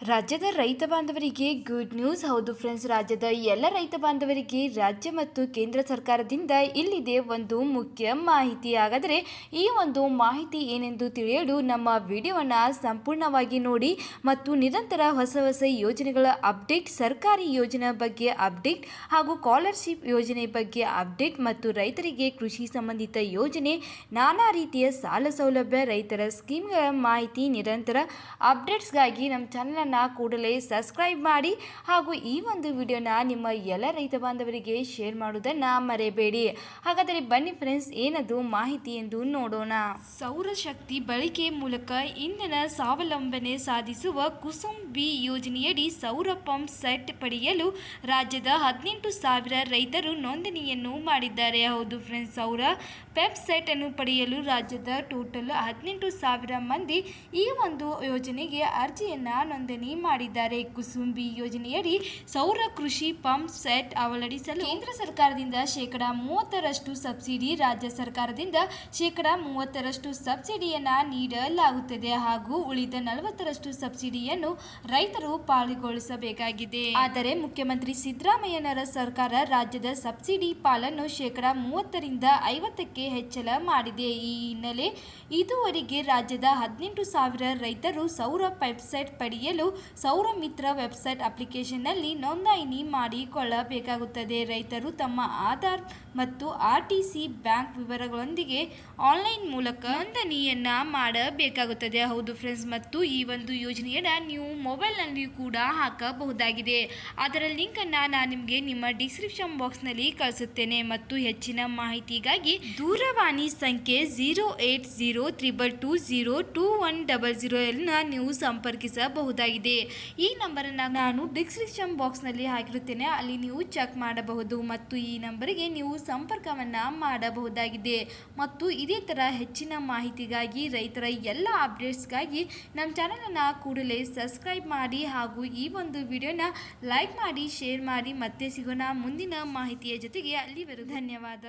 ರಾಜ್ಯದ ರೈತ ಬಾಂಧವರಿಗೆ ಗುಡ್ ನ್ಯೂಸ್ ಹೌದು ಫ್ರೆಂಡ್ಸ್ ರಾಜ್ಯದ ಎಲ್ಲ ರೈತ ಬಾಂಧವರಿಗೆ ರಾಜ್ಯ ಮತ್ತು ಕೇಂದ್ರ ಸರ್ಕಾರದಿಂದ ಇಲ್ಲಿದೆ ಒಂದು ಮುಖ್ಯ ಮಾಹಿತಿ. ಹಾಗಾದರೆ ಈ ಒಂದು ಮಾಹಿತಿ ಏನೆಂದು ತಿಳಿಯಲು ನಮ್ಮ ವಿಡಿಯೋವನ್ನು ಸಂಪೂರ್ಣವಾಗಿ ನೋಡಿ ಮತ್ತು ನಿರಂತರ ಹೊಸ ಹೊಸ ಯೋಜನೆಗಳ ಅಪ್ಡೇಟ್ ಸರ್ಕಾರಿ ಯೋಜನೆ ಬಗ್ಗೆ ಅಪ್ಡೇಟ್ ಹಾಗೂ ಸ್ಕಾಲರ್ಶಿಪ್ ಯೋಜನೆ ಬಗ್ಗೆ ಅಪ್ಡೇಟ್ ಮತ್ತು ರೈತರಿಗೆ ಕೃಷಿ ಸಂಬಂಧಿತ ಯೋಜನೆ, ನಾನಾ ರೀತಿಯ ಸಾಲ ಸೌಲಭ್ಯ ರೈತರ ಸ್ಕೀಮ್ಗಳ ಮಾಹಿತಿ ನಿರಂತರ ಅಪ್ಡೇಟ್ಸ್ಗಾಗಿ ನಮ್ಮ ಚಾನಲನ್ನು ಕೂಡಲೇ ಸಬ್ಸ್ಕ್ರೈಬ್ ಮಾಡಿ ಹಾಗೂ ಈ ಒಂದು ವಿಡಿಯೋನ ನಿಮ್ಮ ಎಲ್ಲ ರೈತ ಬಾಂಧವರಿಗೆ ಶೇರ್ ಮಾಡುವುದನ್ನು ಮರೆಯಬೇಡಿ. ಹಾಗಾದರೆ ಬನ್ನಿ ಫ್ರೆಂಡ್ಸ್ ಏನದು ಮಾಹಿತಿ ಎಂದು ನೋಡೋಣ. ಸೌರಶಕ್ತಿ ಬಳಕೆ ಮೂಲಕ ಇಂಧನ ಸ್ವಾವಲಂಬನೆ ಸಾಧಿಸುವ ಕುಸುಮ್ ಬಿ ಯೋಜನೆಯಡಿ ಸೌರ ಪಂಪ್ ಸೆಟ್ ಪಡೆಯಲು ರಾಜ್ಯದ ಹದಿನೆಂಟು ಸಾವಿರ ರೈತರು ನೋಂದಣಿಯನ್ನು ಮಾಡಿದ್ದಾರೆ. ಹೌದು ಫ್ರೆಂಡ್ಸ್ ಸೌರ ಪೆಪ್ ಸೆಟ್ ಅನ್ನು ಪಡೆಯಲು ರಾಜ್ಯದ ಟೋಟಲ್ ಹದಿನೆಂಟು ಸಾವಿರ ಮಂದಿ ಈ ಒಂದು ಯೋಜನೆಗೆ ಅರ್ಜಿಯನ್ನು ನೋಂದಣಿ ಮಾಡಿದ್ದಾರೆ. ಕುಸುಂಬಿ ಯೋಜನೆಯಡಿ ಸೌರ ಕೃಷಿ ಪಂಪ್ ಸೆಟ್ ಅಳವಡಿಸಲು ಕೇಂದ್ರ ಸರ್ಕಾರದಿಂದ ಶೇಕಡಾ ಮೂವತ್ತರಷ್ಟು ಸಬ್ಸಿಡಿ, ರಾಜ್ಯ ಸರ್ಕಾರದಿಂದ ಶೇಕಡಾ ಮೂವತ್ತರಷ್ಟು ಸಬ್ಸಿಡಿಯನ್ನು ನೀಡಲಾಗುತ್ತದೆ ಹಾಗೂ ಉಳಿದ ನಲವತ್ತರಷ್ಟು ಸಬ್ಸಿಡಿಯನ್ನು ರೈತರು ಪಾಲುಗೊಳಿಸಬೇಕಾಗಿದೆ. ಆದರೆ ಮುಖ್ಯಮಂತ್ರಿ ಸಿದ್ದರಾಮಯ್ಯನವರ ಸರ್ಕಾರ ರಾಜ್ಯದ ಸಬ್ಸಿಡಿ ಪಾಲನ್ನು ಶೇಕಡಾ ಮೂವತ್ತರಿಂದ ಐವತ್ತಕ್ಕೆ ಹೆಚ್ಚಳ ಮಾಡಿದೆ. ಈ ಹಿನ್ನೆಲೆ ಇದುವರೆಗೆ ರಾಜ್ಯದ ಹದಿನೆಂಟು ಸಾವಿರ ರೈತರು ಸೌರ ವೆಬ್ಸೈಟ್ ಪಡೆಯಲು ಸೌರ ಮಿತ್ರ ವೆಬ್ಸೈಟ್ ಅಪ್ಲಿಕೇಶನ್ನಲ್ಲಿ ನೋಂದಣಿ ಮಾಡಿಕೊಳ್ಳಬೇಕಾಗುತ್ತದೆ. ರೈತರು ತಮ್ಮ ಆಧಾರ್ ಮತ್ತು ಆರ್ ಬ್ಯಾಂಕ್ ವಿವರಗಳೊಂದಿಗೆ ಆನ್ಲೈನ್ ಮೂಲಕ ನೋಂದಣಿಯನ್ನು ಮಾಡಬೇಕಾಗುತ್ತದೆ. ಹೌದು ಫ್ರೆಂಡ್ಸ್, ಮತ್ತು ಈ ಒಂದು ಯೋಜನೆಯನ್ನು ನೀವು ಮೊಬೈಲ್ನಲ್ಲಿಯೂ ಕೂಡ ಹಾಕಬಹುದಾಗಿದೆ. ಅದರ ಲಿಂಕನ್ನು ನಾನು ನಿಮಗೆ ನಿಮ್ಮ ಡಿಸ್ಕ್ರಿಪ್ಷನ್ ಬಾಕ್ಸ್ನಲ್ಲಿ ಕಳಿಸುತ್ತೇನೆ. ಮತ್ತು ಹೆಚ್ಚಿನ ಮಾಹಿತಿಗಾಗಿ ದೂರವಾಣಿ ಸಂಖ್ಯೆ zero eight zero triple two zero two one double zero ಎಲ್ಲ ನೀವು ಸಂಪರ್ಕಿಸಬಹುದಾಗಿದೆ. ಈ ನಂಬರನ್ನು ನಾನು ಡಿಸ್ಕ್ರಿಪ್ಷನ್ ಬಾಕ್ಸ್ನಲ್ಲಿ ಹಾಕಿರುತ್ತೇನೆ. ಅಲ್ಲಿ ನೀವು ಚೆಕ್ ಮಾಡಬಹುದು ಮತ್ತು ಈ ನಂಬರಿಗೆ ನೀವು ಸಂಪರ್ಕವನ್ನು ಮಾಡಬಹುದಾಗಿದೆ. ಮತ್ತು ಇದೇ ಥರ ಹೆಚ್ಚಿನ ಮಾಹಿತಿಗಾಗಿ, ರೈತರ ಎಲ್ಲ ಅಪ್ಡೇಟ್ಸ್ಗಾಗಿ ನಮ್ಮ ಚಾನಲನ್ನು ಕೂಡಲೇ ಸಬ್ಸ್ಕ್ರೈಬ್ ಮಾಡಿ ಹಾಗೂ ಈ ಒಂದು ವಿಡಿಯೋನ ಲೈಕ್ ಮಾಡಿ ಶೇರ್ ಮಾಡಿ, ಮತ್ತೆ ಸಿಗೋಣ ಮುಂದಿನ ಮಾಹಿತಿಯ ಜೊತೆಗೆ ಅಲ್ಲಿವರೆಗೂ. ಧನ್ಯವಾದ.